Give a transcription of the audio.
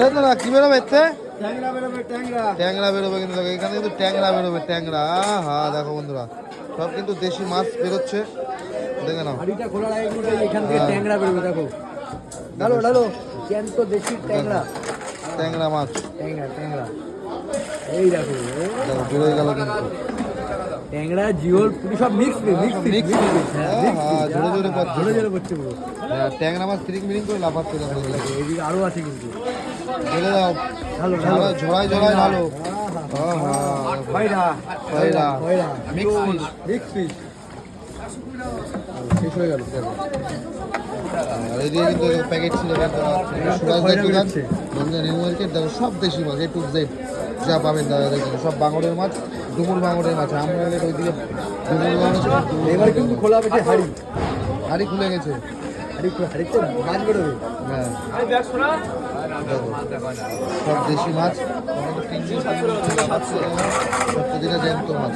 না কি বেরোবে এতে? ট্যাংরা বেরোবে কিন্তু দেখো এখানে কিন্তু ট্যাংরা বেরোবে ট্যাংরা। হা দেখো বন্ধুরা সব কিন্তু দেশি মাছ বেরোচ্ছে। দেখে নাও। হ্যাঁ। ট্যাংরা বেরোবে দেখো। ডালো ডালো জ্যান্ত দেশি ট্যাংরা। ট্যাংরা মাছ। ট্যাংরা ট্যাংরা। এই দেখো দেখো। বেরোয় গেল কিন্তু। ট্যাংরা জিওল পুরি সব মিক্স হ্যাঁ, হ্যাঁ, পড়ছে। পড়ছে পুরো। হ্যাঁ, ট্যাংরা মাছ তিরিং মিরিং করে লাফাচ্ছে দেখো। এদিকে আরও আছে কিন্তু। ঢেলে দাও। ঝোড়ায় ঝোড়ায় ঢালো। মিক্স ফিশ শেষ হয়ে গেল। আর এদিকে কিন্তু প্যাকেট ছিল নিউ মার্কেট দেখো সব দেশি মাছ এ টু জেড যা পাবেন দাদা দেখুন সব বাঙড়ের মাছ ডুমুর বাঙড়ের মাছ। আমরা ওইদিকে ডুমুর বাঙড় এবার কিন্তু খোলা হাড়ি। হাড়ি খুলে গেছে। হ্যাঁ। সব দেশি মাছ। দিনে জ্যান্ত মাছ।